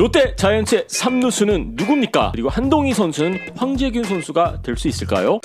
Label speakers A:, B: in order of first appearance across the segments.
A: 롯데 자이언츠의 3루수는 누굽니까? 그리고 한동희 선수는 황재균 선수가 될 수 있을까요?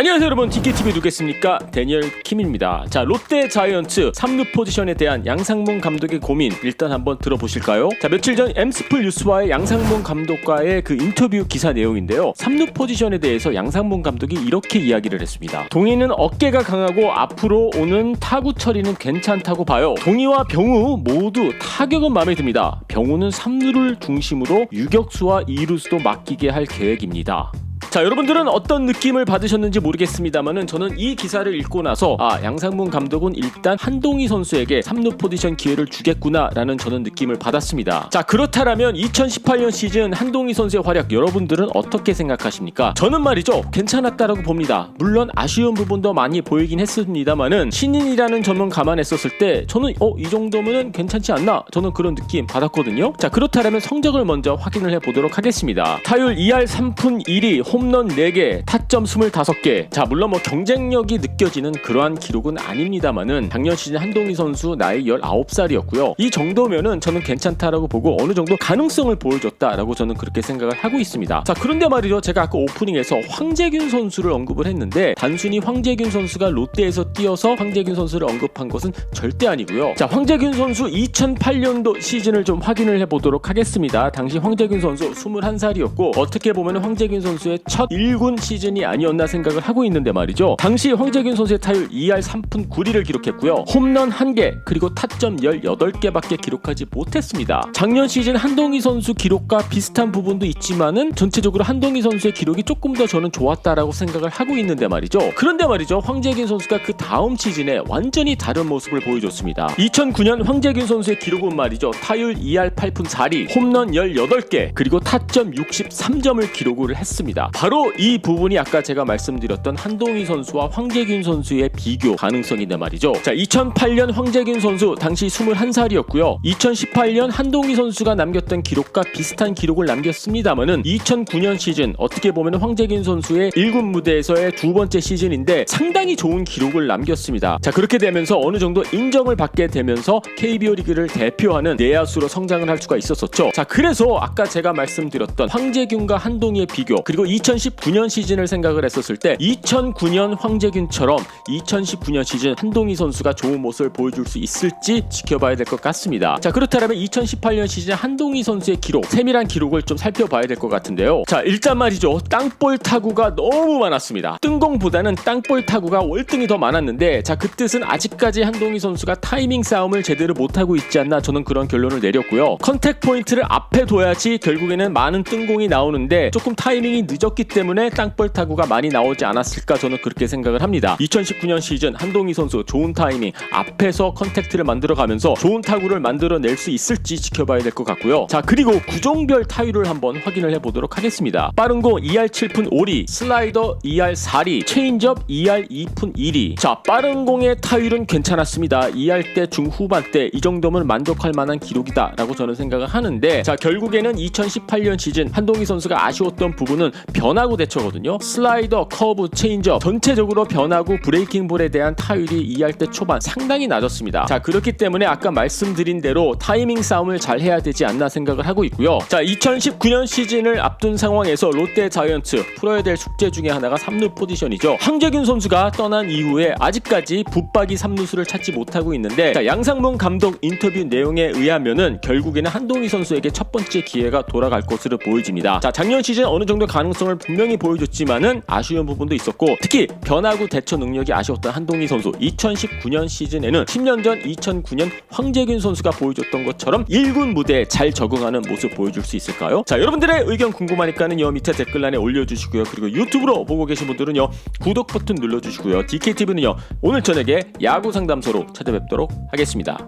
A: 안녕하세요 여러분 DKTV 누겠습니까? 데니얼 킴입니다. 자 롯데 자이언츠 3루 포지션에 대한 양상문 감독의 고민 일단 한번 들어보실까요? 자 며칠 전 엠스플 뉴스와의 양상문 감독과의 그 인터뷰 기사 내용인데요. 3루 포지션에 대해서 양상문 감독이 이렇게 이야기를 했습니다. 동희는 어깨가 강하고 앞으로 오는 타구 처리는 괜찮다고 봐요. 동희와 병우 모두 타격은 마음에 듭니다. 병우는 3루를 중심으로 유격수와 2루수도 맡기게 할 계획입니다. 자 여러분들은 어떤 느낌을 받으셨는지 모르겠습니다만은 저는 이 기사를 읽고 나서 아 양상문 감독은 일단 한동희 선수에게 3루 포지션 기회를 주겠구나라는 저는 느낌을 받았습니다. 자 그렇다라면 2018년 시즌 한동희 선수의 활약 여러분들은 어떻게 생각하십니까? 저는 말이죠 괜찮았다라고 봅니다. 물론 아쉬운 부분도 많이 보이긴 했습니다만은 신인이라는 점은 감안했었을 때 저는 어 이 정도면은 괜찮지 않나 저는 그런 느낌 받았거든요. 자 그렇다면 성적을 먼저 확인을 해보도록 하겠습니다. 타율 2할 3푼 1위 홈런 4개, 타점 25개. 자, 물론 뭐 경쟁력이 느껴지는 그러한 기록은 아닙니다만은 작년 시즌 한동희 선수 나이 19살이었고요. 이 정도면은 저는 괜찮다라고 보고 어느 정도 가능성을 보여줬다라고 저는 그렇게 생각을 하고 있습니다. 자, 그런데 말이죠. 제가 아까 오프닝에서 황재균 선수를 언급을 했는데 단순히 황재균 선수가 롯데에서 뛰어서 황재균 선수를 언급한 것은 절대 아니고요. 자, 황재균 선수 2008년도 시즌을 좀 확인을 해보도록 하겠습니다. 당시 황재균 선수 21살이었고 어떻게 보면 황재균 선수의 첫 1군 시즌이 아니었나 생각을 하고 있는데 말이죠. 당시 황재균 선수의 타율 2할 3푼 9리를 기록했고요. 홈런 1개 그리고 타점 18개밖에 기록하지 못했습니다. 작년 시즌 한동희 선수 기록과 비슷한 부분도 있지만은 전체적으로 한동희 선수의 기록이 조금 더 저는 좋았다라고 생각을 하고 있는데 말이죠. 그런데 말이죠. 황재균 선수가 그 다음 시즌에 완전히 다른 모습을 보여줬습니다. 2009년 황재균 선수의 기록은 말이죠. 타율 2할 8푼 4리, 홈런 18개, 그리고 타점 63점을 기록을 했습니다. 바로 이 부분이 아까 제가 말씀드렸던 한동희 선수와 황재균 선수의 비교 가능성인데 말이죠. 자, 2008년 황재균 선수 당시 21살이었고요. 2018년 한동희 선수가 남겼던 기록과 비슷한 기록을 남겼습니다만은 2009년 시즌 어떻게 보면 황재균 선수의 1군 무대에서의 두 번째 시즌인데 상당히 좋은 기록을 남겼습니다. 자, 그렇게 되면서 어느 정도 인정을 받게 되면서 KBO 리그를 대표하는 내야수로 성장을 할 수가 있었었죠. 자, 그래서 아까 제가 말씀드렸던 황재균과 한동희의 비교 그리고 2019년 시즌을 생각을 했었을 때 2009년 황재균처럼 2019년 시즌 한동희 선수가 좋은 모습을 보여줄 수 있을지 지켜봐야 될 것 같습니다. 자 그렇다면 2018년 시즌 한동희 선수의 기록 세밀한 기록을 좀 살펴봐야 될 것 같은데요. 자 일단 말이죠 땅볼 타구가 너무 많았습니다. 뜬공보다는 땅볼 타구가 월등히 더 많았는데 자 그 뜻은 아직까지 한동희 선수가 타이밍 싸움을 제대로 못하고 있지 않나 저는 그런 결론을 내렸고요. 컨택 포인트를 앞에 둬야지 결국에는 많은 뜬공이 나오는데 조금 타이밍이 늦었기 때문에 땅볼 타구가 많이 나오지 않았을까 저는 그렇게 생각을 합니다. 2019년 시즌 한동희 선수 좋은 타이밍 앞에서 컨택트를 만들어가면서 좋은 타구를 만들어낼 수 있을지 지켜봐야 될 것 같고요. 자 그리고 구종별 타율을 한번 확인을 해보도록 하겠습니다. 빠른 공 2할 7푼 5리, 슬라이더 2할 4리, 체인지업 2할 2푼 2리. 자 빠른 공의 타율은 괜찮았습니다. 2할 때 중후반 때 이 정도면 만족할 만한 기록이다라고 저는 생각을 하는데 자 결국에는 2018년 시즌 한동희 선수가 아쉬웠던 부분은 변화구 대처거든요. 슬라이더, 커브, 체인지업 전체적으로 변화구 브레이킹 볼에 대한 타율이 2할 때 초반 상당히 낮았습니다. 자 그렇기 때문에 아까 말씀드린 대로 타이밍 싸움을 잘 해야 되지 않나 생각을 하고 있고요. 자 2019년 시즌을 앞둔 상황에서 롯데 자이언츠 풀어야 될 숙제 중에 하나가 3루 포지션이죠. 황재균 선수가 떠난 이후에 아직까지 붙박이 3루수를 찾지 못하고 있는데 자, 양상문 감독 인터뷰 내용에 의하면은 결국에는 한동희 선수에게 첫 번째 기회가 돌아갈 것으로 보여집니다. 자 작년 시즌 어느 정도 가능성을 분명히 보여줬지만은 아쉬운 부분도 있었고 특히 변화구 대처 능력이 아쉬웠던 한동희 선수 2019년 시즌에는 10년 전 2009년 황재균 선수가 보여줬던 것처럼 1군 무대에 잘 적응하는 모습 보여줄 수 있을까요? 자 여러분들의 의견 궁금하니까는 요 밑에 댓글란에 올려주시고요 그리고 유튜브로 보고 계신 분들은요 구독 버튼 눌러주시고요 DKTV는요 오늘 저녁에 야구 상담소로 찾아뵙도록 하겠습니다.